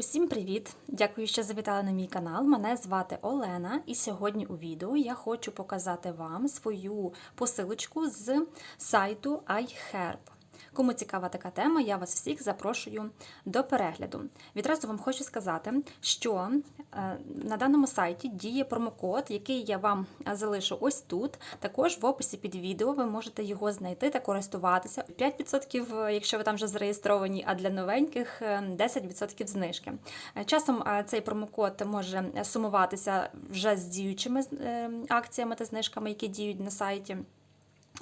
Усім привіт! Дякую, що завітали на мій канал. Мене звати Олена, і сьогодні у відео я хочу показати вам свою посилочку з сайту iHerb. Кому цікава така тема, я вас всіх запрошую до перегляду. Відразу вам хочу сказати, що е, на даному сайті діє промокод, який я вам залишу ось тут. Також в описі під відео ви можете його знайти та користуватися. 5%, якщо ви там вже зареєстровані, а для новеньких е, 10% знижки. Е, Часом е, цей промокод може сумуватися вже з діючими е, акціями та знижками, які діють на сайті.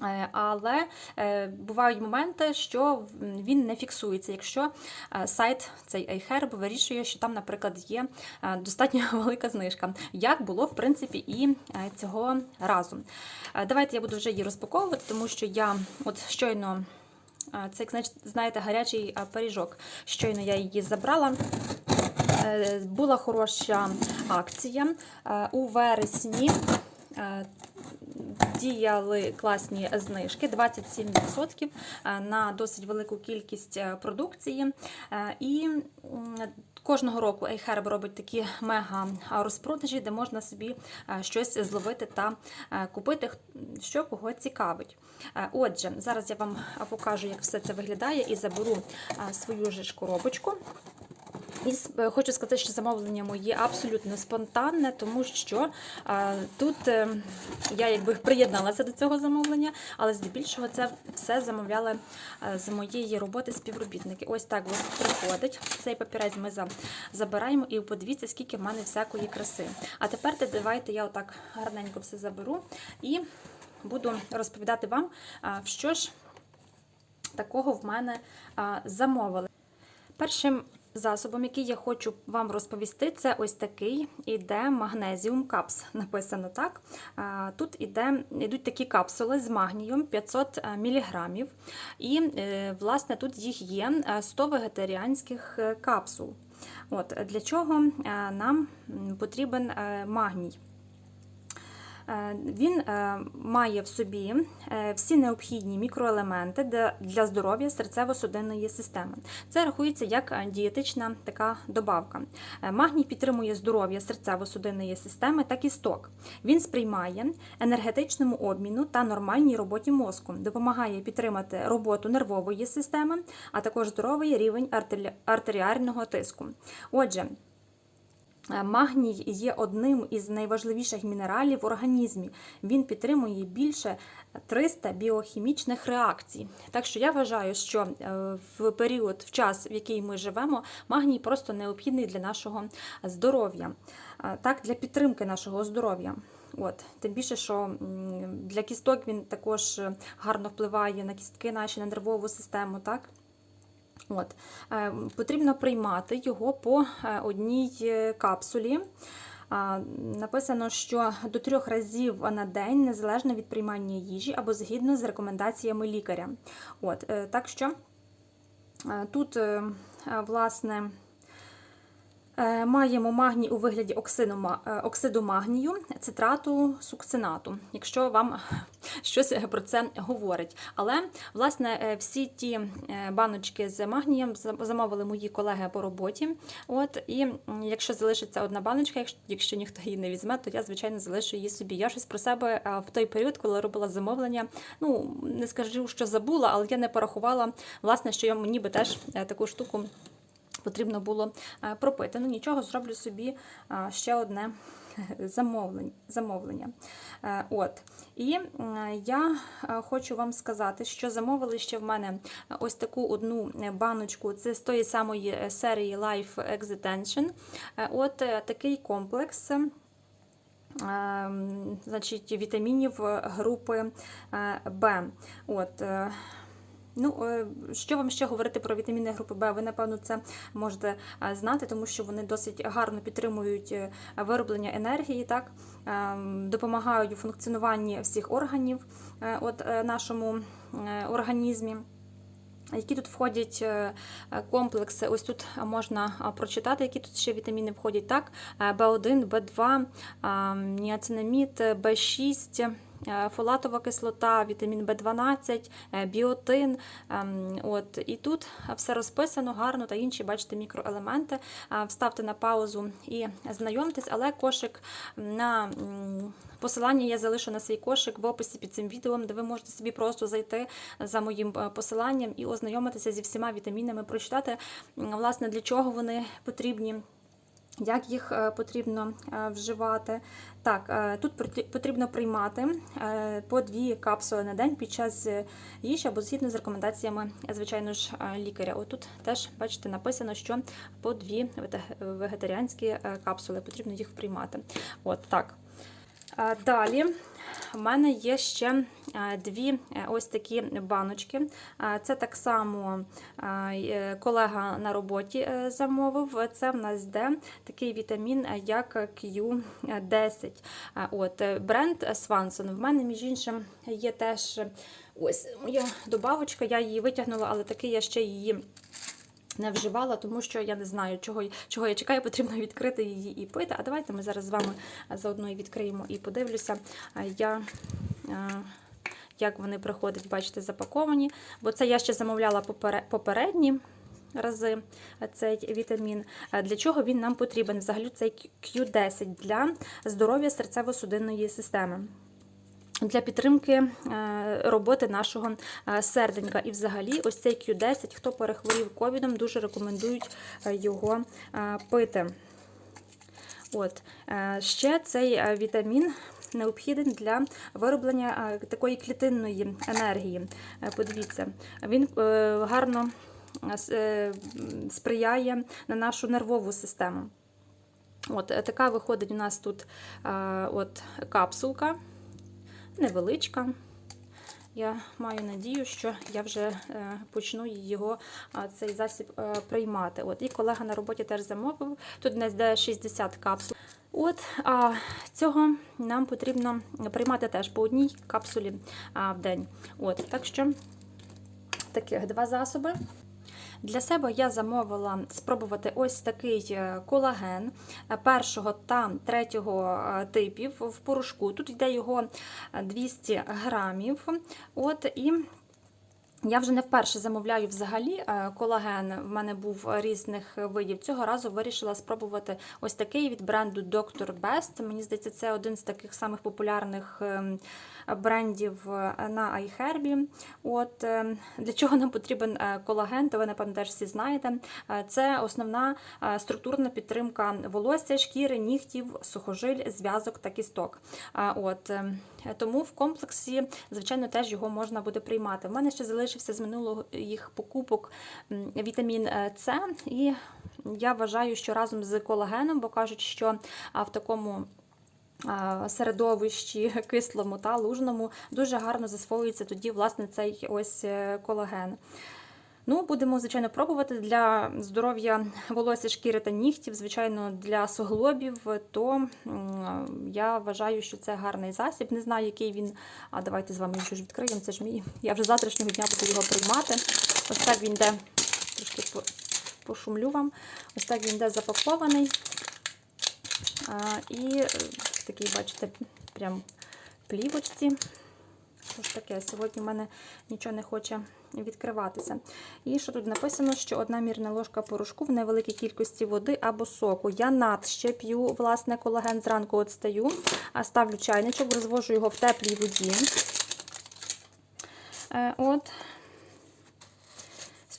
Е, Але е, бувають моменти, що він не фіксується, якщо е, сайт цей iHerb вирішує, що там, наприклад, є достатньо велика знижка, як було в принципі і цього разу. Давайте я буду вже її розпаковувати, тому що я от щойно. Це, як знаєте, гарячий пиріжок. Щойно я її забрала. Була хороша акція у вересні. Е, Діяли класні знижки 27% на досить велику кількість е, продукції. Е, І кожного року iHerb робить такі мега розпродажі, де можна собі е, щось зловити та е, купити, що кого цікавить. Е, Отже, зараз я вам покажу, як все це виглядає, і заберу е, свою ж коробочку. І е, хочу сказати, що замовлення моє абсолютно спонтанне, тому що е, тут е, я якби приєдналася до цього замовлення, але здебільшого це все замовляли е, з моєї роботи співробітники. Ось так ось приходить. Цей папірець ми за- забираємо і подивіться, скільки в мене всякої краси. А тепер давайте я отак гарненько все заберу і буду розповідати вам, а, що ж такого в мене а, замовили. Першим засобом, який я хочу вам розповісти, це ось такий іде магнезіум капс. Написано так. Тут іде, йдуть такі капсули з магнієм 500 мг. І, е, власне, тут їх є е, 100 вегетаріанських е, капсул. От, Для чого е, нам потрібен е, магній? Е, Він е, має в собі е, всі необхідні мікроелементи для- здоров'я серцево-судинної системи. Це рахується як дієтична така добавка. Магній підтримує здоров'я серцево-судинної системи та кісток. Він сприймає енергетичному обміну та нормальній роботі мозку, допомагає підтримати роботу нервової системи, а також здоровий рівень артеріального тиску. Отже, Магній є одним із найважливіших мінералів в організмі. Він підтримує більше 300 біохімічних реакцій. Так що я вважаю, що е, в період, в час, в який ми живемо, магній просто необхідний для нашого здоров'я, Е, так, для підтримки нашого здоров'я. От, тим більше, що для кісток він також е, гарно впливає на кістки наші, на нервову систему. так. От. Е, Потрібно приймати його по е, одній е, капсулі. Написано, що до трьох разів на день, незалежно від приймання їжі або згідно з рекомендаціями лікаря. От, е, так що тут, власне, Маємо магній у вигляді е, оксиду магнію, цитрату сукцинату, якщо вам щось про це говорить. Але власне е, всі ті е, баночки з магнієм замовили мої колеги по роботі. От і якщо залишиться одна баночка, якщо, ніхто її не візьме, то я звичайно залишу її собі. Я щось про себе е, в той період, коли робила замовлення. Ну не скажу, що забула, але я не порахувала власне, що я мені би теж е, таку штуку потрібно було е, пропити. Ну нічого, зроблю собі е, ще одне замовлення. Е, От. І я хочу вам сказати, що замовили ще в мене ось таку одну баночку. Це з тої самої серії Life Extension. От такий комплекс. Значить, вітамінів групи Б. От, Ну, е, що вам ще говорити про вітаміни групи Б? Ви, напевно, це можете е, знати, тому що вони досить гарно підтримують е, вироблення енергії, так? допомагають у функціонуванні всіх органів от, нашому організмі. Які тут входять комплекси? Ось тут можна прочитати, які тут ще вітаміни входять. Так, Е, В1, В2, а, ніацинамід, В6, е, фолатова кислота, вітамін В12, е, біотин. Ем, От, і тут все розписано гарно та інші, бачите, мікроелементи. Е, Вставте на паузу і знайомтесь, але кошик на посилання я залишу на свій кошик в описі під цим відео, де ви можете собі просто зайти за моїм е, посиланням і ознайомитися зі всіма вітамінами, прочитати, власне, для чого вони потрібні. Як їх е, потрібно е, вживати? Так, е, тут потрібно приймати по дві капсули на день під час їжі або згідно з рекомендаціями, звичайно ж, лікаря. Отут теж бачите, написано, що по дві вегетаріанські капсули потрібно їх приймати. От так. Далі в мене є ще е, дві е, ось такі баночки. Це так само е, колега на роботі замовив. Це в нас йде такий вітамін, як Q10. Е, От, бренд Swanson. В мене, між іншим, є теж ось моя добавочка, я її витягнула, але таки я ще її. Не вживала, тому що я не знаю, чого, чого я чекаю, потрібно відкрити її і пити. А давайте ми зараз з вами заодно і відкриємо і подивлюся, я, як вони приходять, бачите, запаковані. Бо це я ще замовляла попередні рази цей вітамін. Для чого він нам потрібен? Взагалі цей Q10 для здоров'я серцево-судинної системи. Для підтримки е, роботи нашого е, серденька. І взагалі, ось цей Q10, хто перехворів ковідом, дуже рекомендують е, його пити. От. Ще цей вітамін необхідний для вироблення такої клітинної енергії. Подивіться, він гарно сприяє на нашу нервову систему. От, така виходить у нас тут от, капсулка невеличка. Я маю надію, що я вже е, почну його цей засіб е, приймати. От і колега на роботі теж замовив. Тут у нас йде 60 капсул. От а цього нам потрібно приймати теж по одній капсулі в день. От так що таких два засоби. Для себе я замовила спробувати ось такий е, колаген е, першого та третього е, типів в порошку. Тут йде його е, 200 грамів. От і я вже не вперше замовляю взагалі е, колаген. В мене був різних видів. Цього разу вирішила спробувати ось такий від бренду Dr. Best. Мені здається, це один з таких самих популярних ем, брендів е, на iHerb. От е, для чого нам потрібен колаген, то ви напевно теж всі знаєте. Це основна структурна підтримка волосся, шкіри, нігтів, сухожиль, зв'язок та кісток. От е, тому в комплексі, звичайно, теж його можна буде приймати. У мене ще залишився з минулого їх покупок вітамін е, С, і я вважаю, що разом з колагеном, бо кажуть, що в такому середовищі кислому та лужному дуже гарно засвоюється тоді власне цей ось е, колаген. Ну, будемо, звичайно, пробувати для здоров'я волосся, шкіри та нігтів, звичайно, для суглобів, то я вважаю, що це гарний засіб. Не знаю, який він. А давайте з вами його ж відкриємо. Це ж мій. Я вже завтрашнього дня буду його приймати. Ось так він йде, трошки пошумлю вам. Ось так він йде запакований. І е, такий, бачите, прям плівочці. Що таке? Сьогодні в мене нічого не хоче відкриватися. І що тут написано, що одна мірна ложка порошку в невеликій кількості води або соку. Я над ще п'ю власне колаген зранку от а ставлю чайничок, розвожу його в теплій воді. Е, От.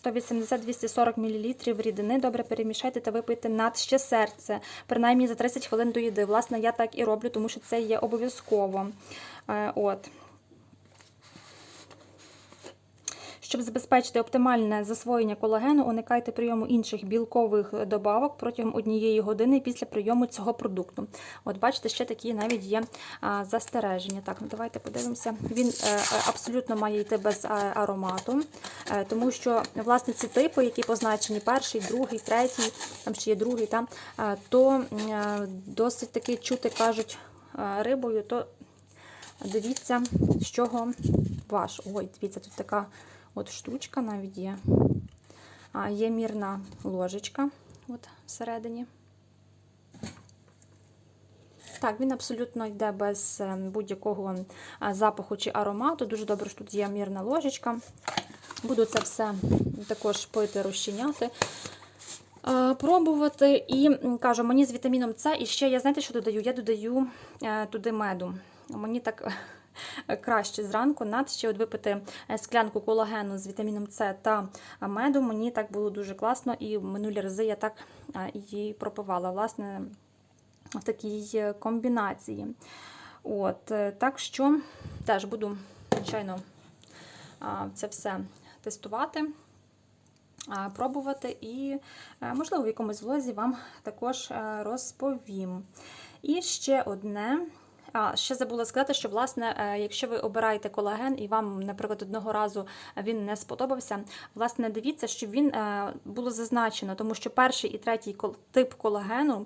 180-240 мл рідини. Добре перемішайте та випийте над ще серце, принаймні за 30 хвилин до їди. Власне, я так і роблю, тому що це є обов'язково. Е, От. Щоб забезпечити оптимальне засвоєння колагену, уникайте прийому інших білкових добавок протягом однієї години після прийому цього продукту. От бачите, ще такі навіть є застереження. Так, ну давайте подивимося. Він е, е, абсолютно має йти без а, аромату, е, тому що власне ці типи, які позначені перший, другий, третій, там ще є другий, там, е, то е, досить таки чути кажуть е, рибою, то дивіться, з чого ваш. Ой, дивіться, тут така. От штучка навіть є. А, є мірна ложечка от всередині. Так, він абсолютно йде без е, будь-якого е, запаху чи аромату. Дуже добре, що тут є мірна ложечка. Буду це все також пити, розчиняти. е, Пробувати і кажу, мені з вітаміном С, і ще я знаєте, що додаю? Я додаю туди меду. Мені так краще зранку, над ще от випити е, склянку колагену з вітаміном С та е, меду. Мені так було дуже класно, і минулі рази я так е, її пропивала. Власне, в такій е, комбінації. От, е, так що теж буду, звичайно, це все тестувати, пробувати і, е, можливо, в якомусь влозі вам також е, розповім. І ще одне. А, ще забула сказати, що власне, е, якщо ви обираєте колаген і вам, наприклад, одного разу він не сподобався, власне, дивіться, щоб він е, було зазначено, тому що перший і третій тип колагену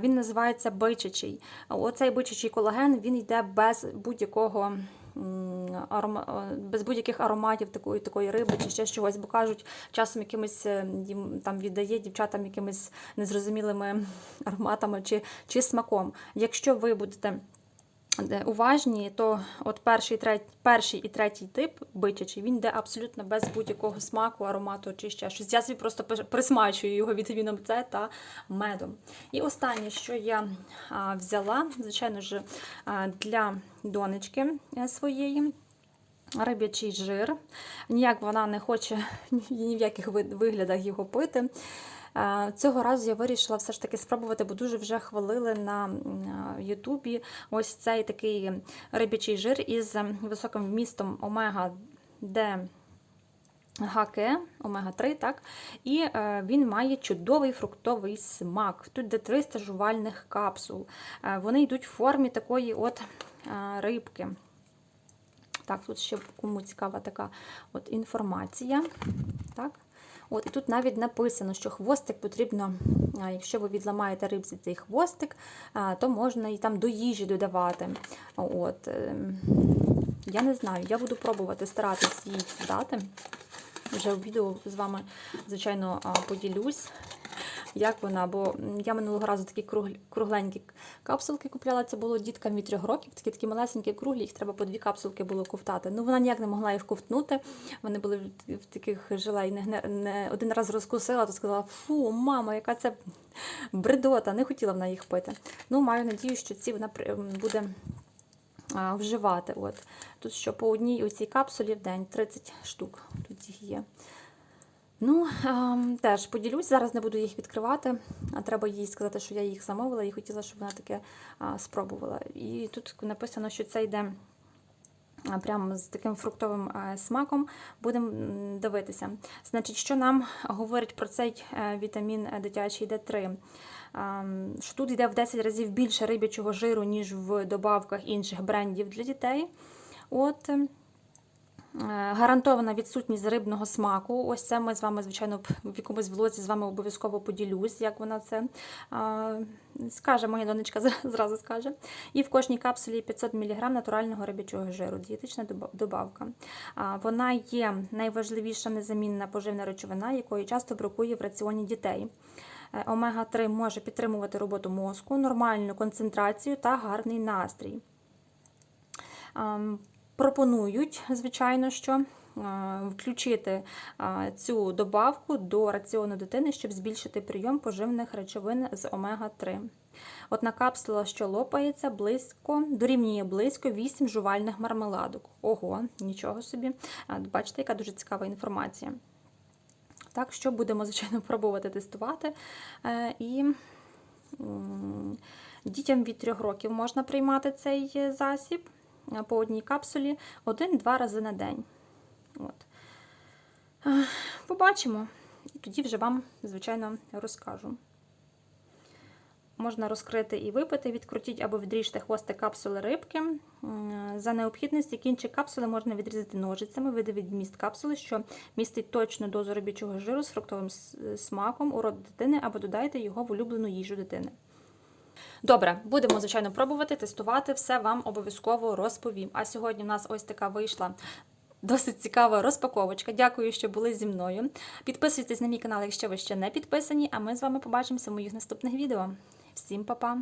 він називається бичачий. Оцей бичачий колаген він йде без будь-якого. е, Без будь-яких ароматів такої такої риби чи ще чогось, бо кажуть, часом якимось їм там віддає дівчатам якимись незрозумілими ароматами чи, чи смаком. Якщо ви будете де уважні, то от перший, третій, перший і третій тип бичачий, він йде абсолютно без будь-якого смаку, аромату чи ще щось. Я собі просто присмачую його вітаміном С та медом. І останнє, що я взяла, звичайно ж, для донечки е, своєї. Риб'ячий жир. Ніяк вона не хоче ні в яких виглядах його пити. Е, Цього разу я вирішила все ж таки спробувати, бо дуже вже хвалили на е, Ютубі ось цей такий риб'ячий жир із ем, високим вмістом омега Д. ГК, омега-3, так? І е, він має чудовий фруктовий смак. Тут де 300 жувальних капсул. Е, вони йдуть в формі такої от е, рибки. Так, тут ще кому цікава така от інформація. Так. От, і тут навіть написано, що хвостик потрібно, якщо ви відламаєте рибці цей хвостик, то можна і там до їжі додавати. От, ем, я не знаю, я буду пробувати старатись її дати. Вже в відео з вами, звичайно, поділюсь, як вона. Бо я минулого разу такі кругленькі капсулки купляла. Це було діткам від трьох років, такі такі малесенькі круглі, їх треба по дві капсулки було ковтати. Ну вона ніяк не могла їх ковтнути. Вони були в- таких желе, і не, не один раз розкусила, то сказала: фу, мама, яка це бредота, не хотіла вона їх пити. Ну, маю надію, що ці вона буде вживати. От. Тут що по одній оцій капсулі в день 30 штук. Тут їх є. Ну, ем, теж поділюсь, зараз не буду їх відкривати, а треба їй сказати, що я їх замовила і хотіла, щоб вона таке спробувала. І тут написано, що це йде прямо з таким фруктовим е, смаком. Будемо дивитися. Значить, що нам говорить про цей е, вітамін дитячий Д3? Ем, Що тут йде в 10 разів більше риб'ячого жиру, ніж в добавках інших брендів для дітей. От. Е, Гарантована відсутність рибного смаку. Ось це ми з вами, звичайно, в якомусь влозі з вами обов'язково поділюсь, як вона це скаже, моя донечка зразу скаже. І в кожній капсулі 500 мг натурального рибячого жиру, дієтична доба- добавка. Вона є найважливіша незамінна поживна речовина, якої часто бракує в раціоні дітей. Е, Омега-3 може підтримувати роботу мозку, нормальну концентрацію та гарний настрій. Пропонують, звичайно, що е, включити е, цю добавку до раціону дитини, щоб збільшити прийом поживних речовин з омега-3. Одна капсула, що лопається, близько, дорівнює близько 8 жувальних мармеладок. Ого, нічого собі. Бачите, яка дуже цікава інформація. Так що будемо, звичайно, пробувати тестувати. Е, І дітям від 3 років можна приймати цей е, засіб е, по одній капсулі один-два рази на день. От. Побачимо. І тоді вже вам, звичайно, розкажу. Можна розкрити і випити, відкрутіть або відріжте хвостик капсули рибки. За необхідності кінчик капсули можна відрізати ножицями, видавіть вміст капсули, що містить точну дозу рибічого жиру з фруктовим смаком у рот дитини, або додайте його в улюблену їжу дитини. Добре, будемо, звичайно, пробувати, тестувати, все вам обов'язково розповім. А сьогодні в нас ось така вийшла досить цікава розпаковочка. Дякую, що були зі мною. Підписуйтесь на мій канал, якщо ви ще не підписані, а ми з вами побачимося в моїх наступних відео. Всім па-па!